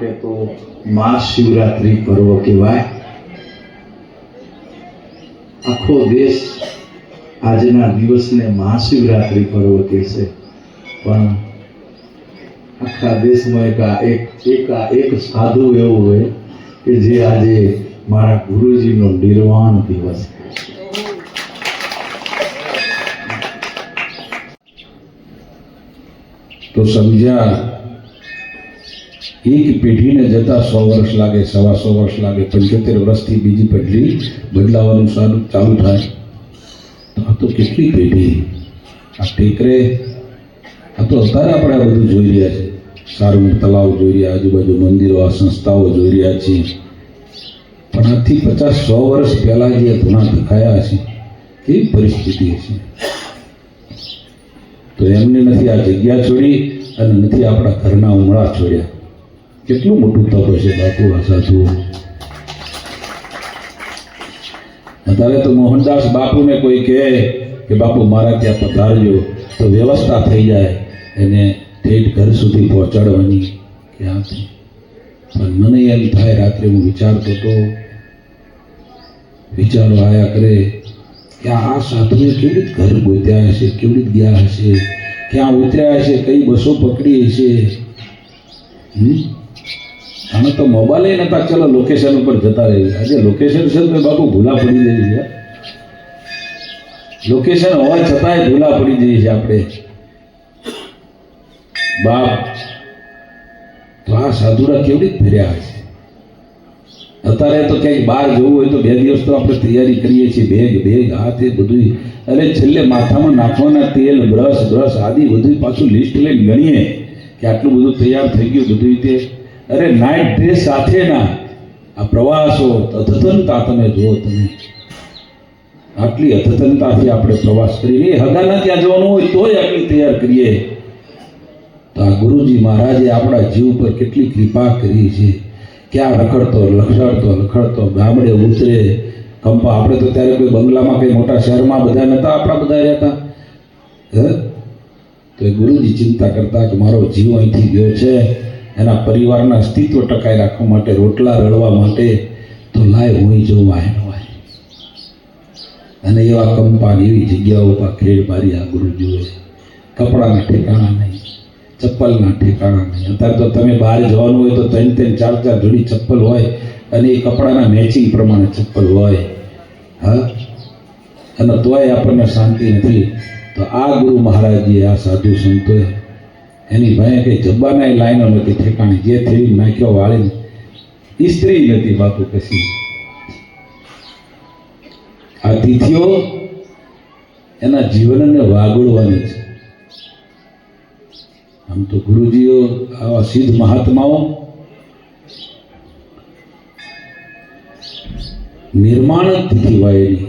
માટે તો મહાશિવરાત્રિ પર્વ કહેવાય. આખો દેશ આજના દિવસને મહાશિવરાત્રિ પર્વ કહેશે. પણ આખા દેશમાં એક એક સાધુ એવો હોય કે જે આજે મારા ગુરુજીનો નિર્વાણ દિવસ તો સમજ્યા એક પેઢીને જતા સો વર્ષ લાગે, સવા સો વર્ષ લાગે, પંચોતેર વર્ષથી બીજી પેઢી બદલાવાનું સારું ચાલુ થાય. તો આ તો કેટલી પેઢી? આ ટેકરે, આ તો અત્યારે આપણે આ બધું જોઈ રહ્યા છે સારું તલાવ જોઈ રહ્યા, આજુબાજુ મંદિરો, આ સંસ્થાઓ જોઈ રહ્યા છીએ. પણ આથી પચાસ સો વર્ષ પહેલાં જે ધૂણા દેખાયા છે કેવી પરિસ્થિતિ હશે? તો એમને નથી આ જગ્યા છોડી અને નથી આપણા ઘરના ઉમળા છોડ્યા. કેટલું મોટું તપ હશે બાપુ? આ સાધુ અત્યારે તો મોહનદાસ બાપુને કોઈ કહે કે, બાપુ, મારા ત્યાં પધારજો. તો વ્યવસ્થા થઈ જાય. એને ઠેઠ ઘર સુધી પહોંચાડવાની ક્યાંથી? પણ મને એમ થાય, રાત્રે હું વિચારતો તો વિચારો આયા કરે કે આ સાધુએ કેવી ઘર ગોત્યા હશે, કેવી ગયા હશે, ક્યાં ઉતર્યા હશે, કઈ બસો પકડી હશે? આને તો મોબાઈલ નતા ચલો લોકેશન ઉપર જતા રહી આજે લોકેશન છે તો બાપુ ભૂલા પડી જઈએ છે લોકેશન હોવા છતાંય ભૂલા પડી જઈએ છે આપણે. બાપ, તો આ સાધુરા કેવી રીતે ફેર્યા હશે અત્યારે તો ક્યાંક બહાર જવું હોય તો બે દિવસ તો આપણે તૈયારી કરીએ છીએ. બેગ બેગ આ તે બધું અરે છેલ્લે માથામાં નાખવાના તેલ, બ્રશ બ્રશ આદિ બધું પાછું લિસ્ટ લઈને ગણીએ કે આટલું બધું તૈયાર થઈ ગયું બધું રીતે. અરે નાઇટ ડ્રેસ સાથેના આ પ્રવાસો અધતનતા તમે જુઓ તમે. આટલી અધતનતાથી આપણે પ્રવાસ કરીએ હગાના ત્યાં જવાનું હોય તોય આટલી તૈયાર કરીએ. તો આ ગુરુજી મહારાજે આપણા જીવ પર કેટલી કૃપા કરી છે. ક્યાં રખડતો લખડતો લખડતો, ગામડે ઉતરે. કંપા, આપણે તો ત્યારે કોઈ બંગલામાં કંઈ મોટા શહેરમાં બધા નહોતા આપણા બધા રહેતા હે? તો એ ગુરુજી ચિંતા કરતા કે મારો જીવ અહીંથી ગયો છે. એના પરિવારના અસ્તિત્વ ટકાઈ રાખવા માટે રોટલા રળવા માટે તો લાય હોય જો વાય વાય. અને એવા કંપા એવી જગ્યાઓ પર ખેડ મારી આ ગુરુજીઓએ કપડાના ઠેકાણા નહીં, ચપ્પલના ઠેકાણા નહીં. અત્યારે તો તમે બહાર જવાનું હોય તો ત્રણ ત્રણ ચાર ચાર જોડી ચપ્પલ હોય અને એ કપડાના મેચિંગ પ્રમાણે ચપ્પલ હોય. હા? અને તોય આપણને શાંતિ નથી. તો આ ગુરુ મહારાજજીએ આ સાધુ સંતોએ એની ભાઈ કંઈ જબ્બાના લાઈનો નથી ઠેકાણી, જે થઈ નાખ્યો વાળીને. સ્ત્રી નથી બાપુ કશી. આ તિથિઓ એના જીવનને વાગોળવાની છે. આમ તો ગુરુજીઓ આવા સિદ્ધ મહાત્માઓ નિર્માણ તિથિ હોય એની.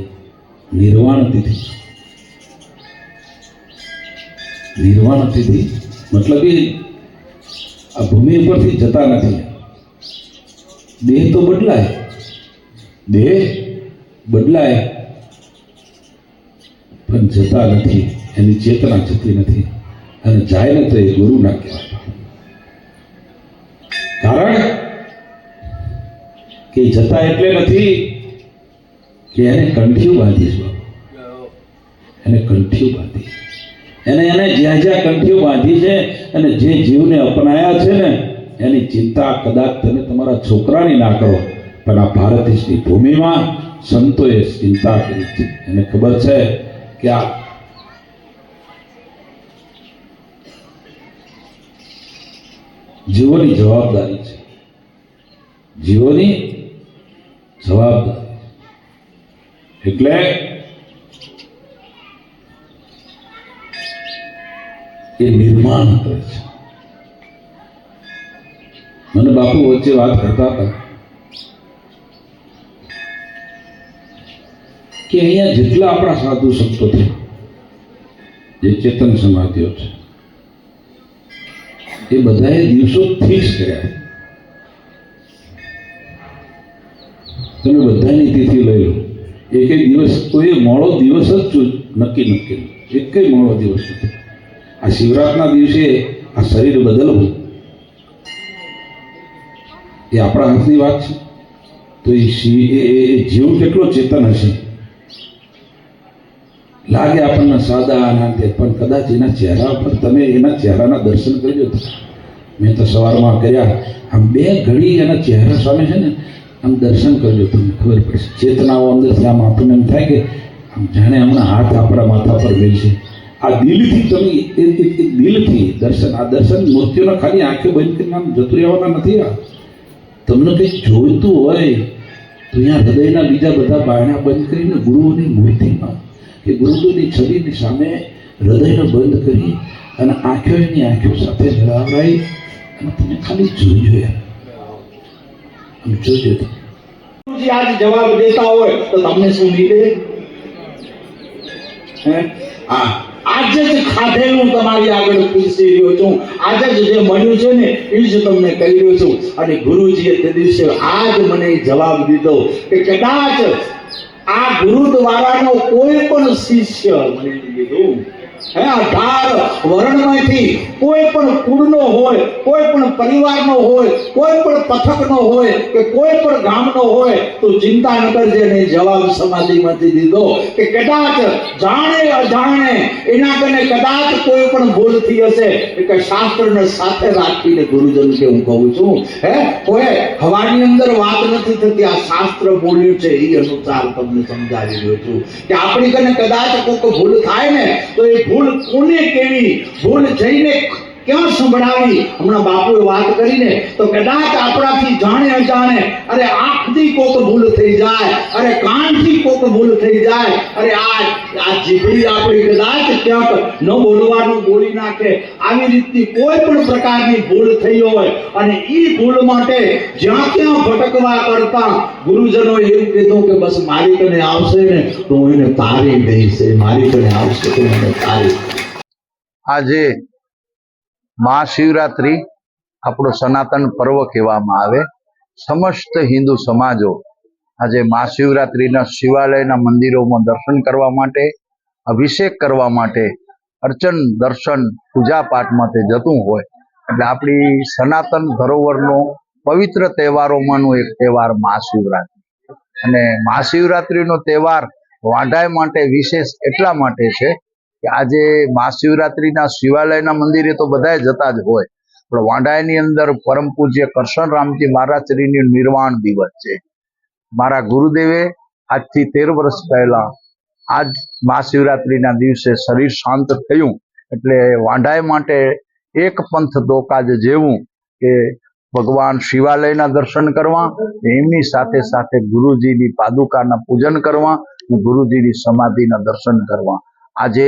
નિર્વાણ તિથિ. નિર્વાણ તિથિ. મતલબ એ આ ભૂમિ ઉપરથી જતા નથી. દેહ તો બદલાય. દેહ બદલાય. પણ જતા નથી. એની ચેતના જતી નથી. અને જાય ને તો એ ગુરુ ના કહેવાય કારણ કે જતા એટલે નથી કે એને કંઠિયું બાંધીશ બાબુ એને કંઠિયું બાંધી એને એને જ્યાં જ્યાં કંઠીઓ બાંધી છે અને જે જીવને અપનાયા છે ને, એની ચિંતા કદાચ તમે તમારા છોકરાની ના કરો. પણ આ ભારત દેશની ભૂમિમાં સંતોએ ચિંતા કરી છે. એને ખબર છે કે આ જીવોની જવાબદારી છે. જીવોની જવાબદારી એટલે એ નિર્માણ કરે છે. મને બાપુ વચ્ચે વાત કરતા હતા કે અહીંયા જેટલા આપણા સાધુ સંતો છે, જે ચેતન સમાધિઓ છે, એ બધાએ દિવસો ફિક્સ કર્યા તમે બધાની તિથિ લઈ લો. એક એક દિવસ કોઈ મોડો દિવસ જ નક્કી નક્કી એક મોડો દિવસ નથી. આ શિવરાતના દિવસે આ શરીર બદલવું એ આપણા હાથની વાત છે. તો એ શિવ એ જીવ કેટલો ચેતન હશે? લાગે આપણને સાદા આનંદે, પણ કદાચ એના ચહેરા પર તમે એના ચહેરાના દર્શન કરજો મેં તો સવારમાં કર્યા, આમ બે ઘડી એના ચહેરા સામે છે ને, આમ દર્શન કરજો તમને ખબર પડશે. ચેતનાઓ અંદરથી આમ આપણને એમ થાય કે આમ જાણે હમણાં હાથ આપણા માથા પર મેળશે આ દિલથી તમે એ દિલથી દર્શન, આ દર્શન મૂર્તિઓના ખાલી આંખો બંધ કરીને આમ જતું રહેવાના નથી આ. તમને કંઈક જોઈતું હોય, તો અહીંયા હૃદયના બીજા બધા બારણા બંધ કરીને ગુરુઓની મૂર્તિમાં, કે ગુરુદેવની છબીની સામે હૃદયને બંધ કરી અને આંખો એની આંખો સાથે લડાવડાવી અને તમે ખાલી યાર આમ જોજો. આજ જવાબ દેતા હોય તો તમને શું નીકળે હે? હા આજે જ ખાધેલું તમારી આગળ પીરસી રહ્યો છું. આજે જ જે મળ્યું છે ને, એ જ તમને કહી રહ્યો છું. અને ગુરુજીએ તે દિવસે આજ મને જવાબ દીધો કે કદાચ આ ગુરુદ્વારાનો કોઈ પણ શિષ્ય મને દીધું હે અઢાર વર્ણમાંથી કોઈ પણ કુળનો હોય, કોઈ પણ પરિવારનો હોય, કોઈ પણ પથકનો હોય કે કોઈ પણ ગામનો હોય, તો ચિંતા ન કરજે ને જવાબ સમાધિમાંથી દીધો કે કદાચ જાણે અજાણે, એના કને કદાચ કોઈ પણ ભૂલ થઈ હશે કે શાસ્ત્રને સાથે રાખીને ગુરુજન કે હું કહું છું, હે? કોઈ હવાની અંદર વાત નથી થતી, આ શાસ્ત્ર બોલ્યું છે એ અનુસાર તમને સમજાવી રહ્યો છું. કે આપણી કને કદાચ કોઈક ભૂલ થાય ને, તો એ ભૂલ કોને કેવી? ભૂલ જઈને ક્યાં સંભળાવી? હમણાં બાપુએ વાત કરીને તો કદાચ આપણાથી જાણે અજાણે, અરે આંખથી કોક ભૂલ થઈ જાય, અરે કાનથી કોક ભૂલ થઈ જાય, અરે આ આ જીભડી આપણી કદાચ ક્યાંક ન બોલવાનું બોલી નાખે. આવી રીતની કોઈ પણ પ્રકારની ભૂલ થઈ હોય અને એ ભૂલ માટે જ્યાં ત્યાં ભટકવા કરતા ગુરુજનો એવું કીધું કે બસ મારી તને આવશે ને તો હું એને તારી દઈશ મારી તને આવશે તો એને તારી આજે મહાશિવરાત્રિ આપણો સનાતન પર્વ કહેવામાં આવે. સમસ્ત હિન્દુ સમાજો આજે મહાશિવરાત્રિના શિવાલયના મંદિરોમાં દર્શન કરવા માટે, અભિષેક કરવા માટે, અર્ચન, દર્શન પૂજા પાઠ માટે જતું હોય. એટલે આપણી સનાતન ધરોહરનો પવિત્ર તહેવારોમાંનો એક તહેવાર મહાશિવરાત્રિ. અને મહાશિવરાત્રિનો તહેવાર વાંઢાઈ માટે વિશેષ એટલા માટે છે આજે મહાશિવરાત્રિના શિવાલયના મંદિરે તો બધા જતા જ હોય. પણ વાંડાયની અંદર પરમ પૂજ્ય કરશન રામજી મહારાજશ્રીની નિર્વાણ દિવસ છે. મારા ગુરુદેવે, આજથી તેર વર્ષ પહેલા આજ મહાશિવરાત્રિના દિવસે શરીર શાંત થયું. એટલે વાંઢાઈ માટે એક પંથ દોકાજ જેવું કે ભગવાન શિવાલયના દર્શન કરવા, એમની સાથે સાથે ગુરુજીની પાદુકાના પૂજન કરવા, ગુરુજીની સમાધિના દર્શન કરવા. આજે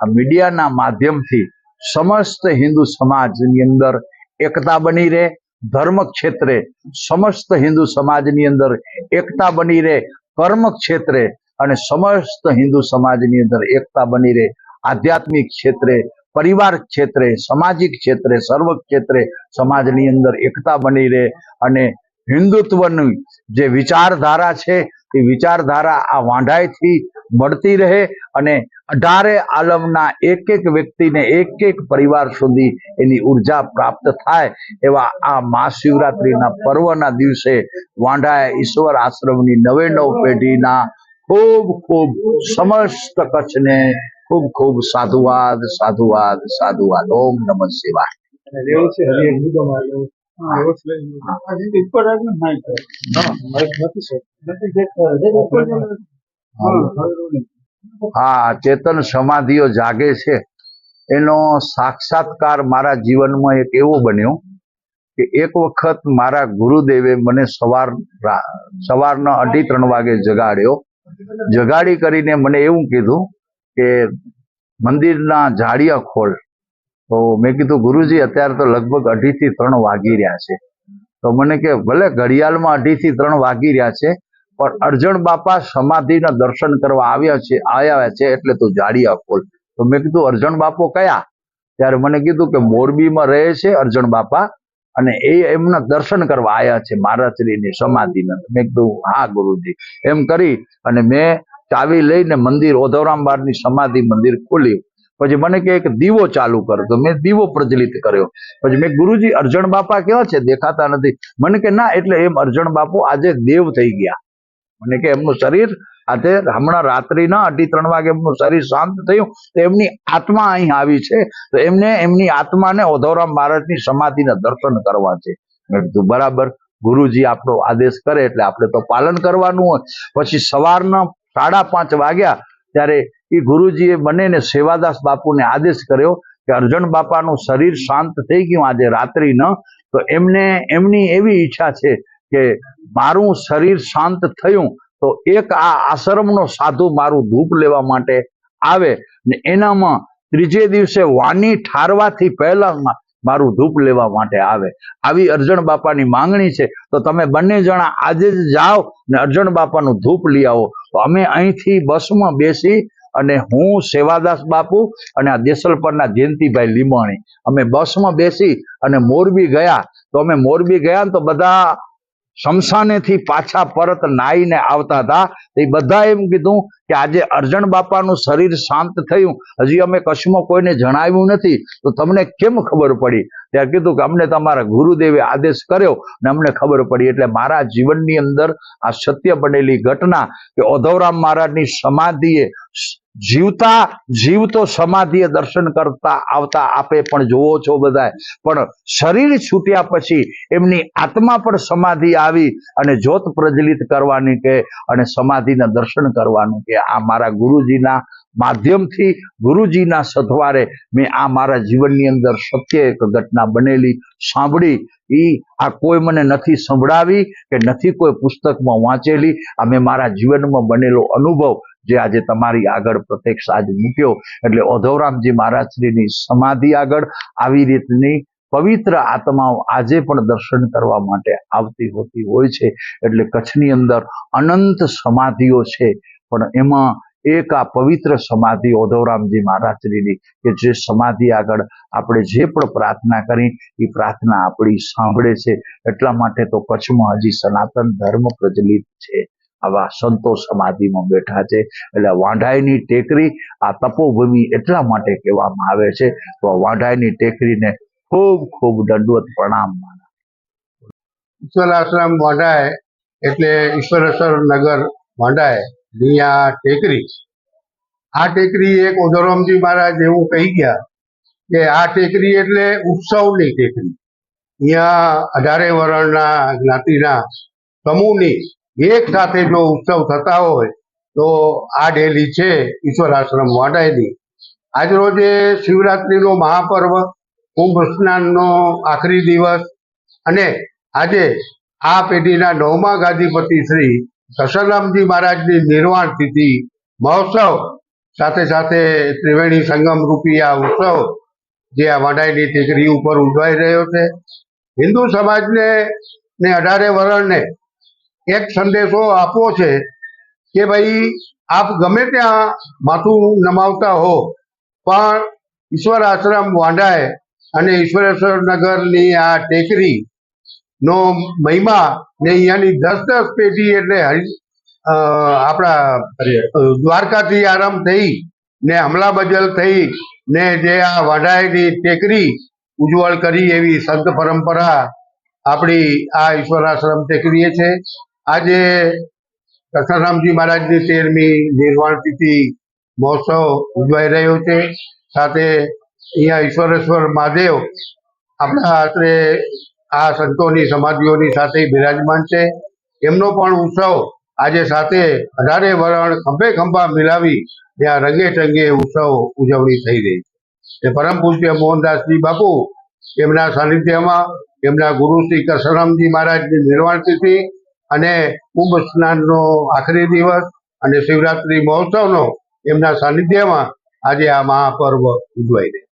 મીડિયાના માધ્યમથી સમસ્ત હિન્દુ સમાજની અંદર એકતા બની રહે, ધર્મ ક્ષેત્રે સમસ્ત હિન્દુ સમાજની અંદર એકતા બની રહે, કર્મ ક્ષેત્રે અને સમસ્ત હિન્દુ સમાજની અંદર એકતા બની રહે. આધ્યાત્મિક ક્ષેત્રે, પરિવાર ક્ષેત્રે, સામાજિક ક્ષેત્રે, સર્વ ક્ષેત્રે સમાજની અંદર એકતા બની રહે અને હિન્દુત્વની જે વિચારધારા છે, એ વિચારધારા આ વાંઢાઈથી મળતી રહે અને અઢારે આલમના એક એક વ્યક્તિને એક એક પરિવાર સુધી એની ઊર્જા પ્રાપ્ત થાય એવા આ મહાશિવરાત્રિના પર્વના દિવસે વાંઢાએ ઈશ્વર આશ્રમની નવે નવ પેઢીના ખૂબ ખૂબ સમસ્ત કચ્છને ખૂબ ખૂબ સાધુવાદ સાધુવાદ સાધુવાદ ઓમ નમઃ શિવાય હા, ચેતન સમાધિઓ જાગે છે. એનો સાક્ષાત્કાર મારા જીવનમાં એક એવો બન્યો કે એક વખત મારા ગુરુદેવે મને સવાર સવારના અઢી ત્રણ વાગે જગાડ્યો. જગાડી કરીને મને એવું કીધું કે મંદિરના જાળિયા ખોલ. તો મેં કીધું ગુરુજી અત્યારે તો લગભગ અઢી થી ત્રણ વાગી રહ્યા છે. તો મને કે ભલે ઘડિયાળમાં અઢી થી ત્રણ વાગી રહ્યા છે પણ અર્જણ બાપા સમાધિના દર્શન કરવા આવ્યા છે આવ્યા છે એટલે તું જાળિયા ખોલ. તો મેં કીધું અર્જણ બાપો કયા? ત્યારે મને કીધું કે, મોરબીમાં રહે છે અર્જણ બાપા અને એ એમના દર્શન કરવા આવ્યા છે મહારાજશ્રીની સમાધિના. મેં કીધું, હા, ગુરુજી. એમ કરી અને મેં ચાવી લઈને મંદિર, ઓધવરામ બારની સમાધિ મંદિર ખોલ્યું. પછી મને કે, એક દીવો ચાલુ કરો. તો મેં દીવો પ્રજ્વલિત કર્યો. પછી મેં ગુરુજી અર્જણ બાપા કેવા છે? દેખાતા નથી. મને કે, ના, એટલે એમ અર્જણ બાપુ આજે દેવ થઈ ગયા. મને કે એમનું શરીર આજે હમણાં રાત્રિના અઢી ત્રણ વાગે એમનું શરીર શાંત થયું, તો એમની આત્મા અહીં આવી છે. તો એમને એમની આત્માને ઓધવરામ મહારાજની સમાધિના દર્શન કરવા છે. બરાબર, ગુરુજી આપણો આદેશ કરે એટલે આપણે તો પાલન કરવાનું હોય. પછી સવારના સાડા પાંચ વાગ્યા, ત્યારે એ ગુરુજીએ બંનેને સેવાદાસ બાપુને આદેશ કર્યો કે અર્જણ બાપાનું શરીર શાંત થઈ ગયું આજે રાત્રિના, તો એમને, એમની એવી ઈચ્છા છે કે મારું શરીર શાંત થયું તો એક આ આશ્રમનો સાધુ મારું ધૂપ લેવા માટે આવે ને એનામાં ત્રીજે દિવસે વાની ઠારવાથી પહેલા મારું ધૂપ લેવા માટે આવે. આવી અર્જણ બાપાની માંગણી છે. તો તમે બંને જણા આજે જ જાઓ ને અર્જણ બાપાનું ધૂપ લઈ આવો. તો અમે અહીંથી બસમાં બેસી અને હું, સેવાદાસ બાપુ અને આ દેસલપરના જયંતિભાઈ લીમાણી અમે બસમાં બેસી અને મોરબી ગયા. તો અમે મોરબી ગયા તો બધા શમશાનેથી પાછા પરત નાઈને આવતા હતા. એ બધા એમ કીધું કે આજે અર્જણ બાપાનું શરીર શાંત થયું. હજી અમે કચ્છમાં કોઈને જણાવ્યું નથી. તો તમને કેમ ખબર પડી? ત્યારે કીધું કે અમને તમારા ગુરુદેવે આદેશ કર્યો ને અમને ખબર પડી. એટલે મારા જીવનની અંદર આ સત્ય બનેલી ઘટના કે ઓધવરામ મહારાજની સમાધિએ જીવતા જીવતો સમાધિએ દર્શન કરતા આવતા આપે પણ જોવો છો બધા પણ શરીર છૂટ્યા પછી એમની આત્મા પણ સમાધિ આવી અને જ્યોત પ્રજ્વલિત કરવાની કે અને સમાધિના દર્શન કરવાનું કે આ મારા ગુરુજીના માધ્યમથી ગુરુજીના સથવારે મેં આ મારા જીવનની અંદર સત્ય એક ઘટના બનેલી, સાંભળી. એ આ કોઈ મને નથી સંભળાવી કે નથી કોઈ પુસ્તકમાં વાંચેલી. આ મેં મારા જીવનમાં બનેલો અનુભવ જે આજે તમારી આગળ પ્રત્યક્ષ આજે મૂક્યો. એટલે ઓધવરામજી મહારાજશ્રીની સમાધિ આગળ આવી રીતની પવિત્ર આત્માઓ આજે પણ દર્શન કરવા માટે આવતી હોતી હોય છે. એટલે કચ્છની અંદર અનંત સમાધિઓ છે. પણ એમાં એક આ પવિત્ર સમાધિ ઓધવરામજી મહારાજશ્રીની કે જે સમાધિ આગળ આપણે જે પણ પ્રાર્થના કરી, એ પ્રાર્થના આપણી સાંભળે છે. એટલા માટે તો કચ્છમાં હજી સનાતન ધર્મ પ્રચલિત છે. આવા સંતો સમાધિમાં બેઠા છે. એટલે વાંઢાઈની ટેકરી આ તપોભૂમિ એટલા માટે કહેવામાં આવે છે તો વાંઢાઈની ટેકરીને ખૂબ ખૂબ દંડવત પ્રણામ ઈશ્વર આશ્રમ વાંઢાય એટલે ઈશ્વરેશ્વર નગર વાંઢાય. અહીંયા ટેકરી આ ટેકરી એક ઉદરમજી મહારાજ એવું કહી ગયા કે આ ટેકરી એટલે ઉત્સવની ટેકરી. અહીંયા અઢારે વર્ણના જ્ઞાતિના સમૂહની એક સાથે જો ઉત્સવ થતા હોય, તો આ ડેલી છે, ઈશ્વર આશ્રમ વાંઢાયની આજરોજે શિવરાત્રિનો મહાપર્વ, કુંભ સ્નાનનો આખરી દિવસ, અને આજે આ પેઢીના નવમા ગાદીપતિ શ્રી દશરામજી મહારાજની નિર્વાણ તિથિ, મહોત્સવ, સાથે સાથે ત્રિવેણી સંગમ રૂપી આ ઉત્સવ, જે આ વાડાઈની ટેકરી ઉપર ઉજવાઈ રહ્યો છે. હિન્દુ સમાજને ને અઢારે વર્ણને એક સંદેશો આપવો છે કે ભાઈ આપ ગમે ત્યાં માથું નમાવતા હો પણ ઈશ્વર આશ્રમ વાંઢાય અને ઈશ્વરેશ્વર નગરની આ ટેકરી નો મહિમા ને અહીંયાની દસ દસ પેઢી એટલે આપણા દ્વારકાથી આરંભ થઈ ને હમલા બજલ થઈ ને જે આ વાઢાઈની ટેકરી ઉજ્જવળ કરી એવી સંત પરંપરા આપણી આ ઈશ્વર આશ્રમ ટેકરીએ છે. આજે કૃષ્ણરામજી મહારાજની તેરમી નિર્વાણ તિથિ મહોત્સવ ઉજવાઈ રહ્યો છે. સાથે અહીંયા ઈશ્વરેશ્વર મહાદેવ આપણા આશરે આ સંતોની સમાધિઓની સાથે બિરાજમાન છે. એમનો પણ ઉત્સવ આજે સાથે અઢારે વરણ ખંભે ખંભા મિલાવી ત્યાં રંગે ટંગે ઉત્સવ ઉજવણી થઈ રહી છે. પરમ પૂજ્ય મોહનદાસજી બાપુ, એમના સાનિધ્યમાં એમના ગુરુ શ્રી કસરામજી મહારાજની નિર્વાણ તિથિ અને કુંભ સ્નાનનો આખરી દિવસ અને શિવરાત્રી મહોત્સવનો એમના સાનિધ્યમાં આજે આ મહાપર્વ ઉજવાઈ રહ્યો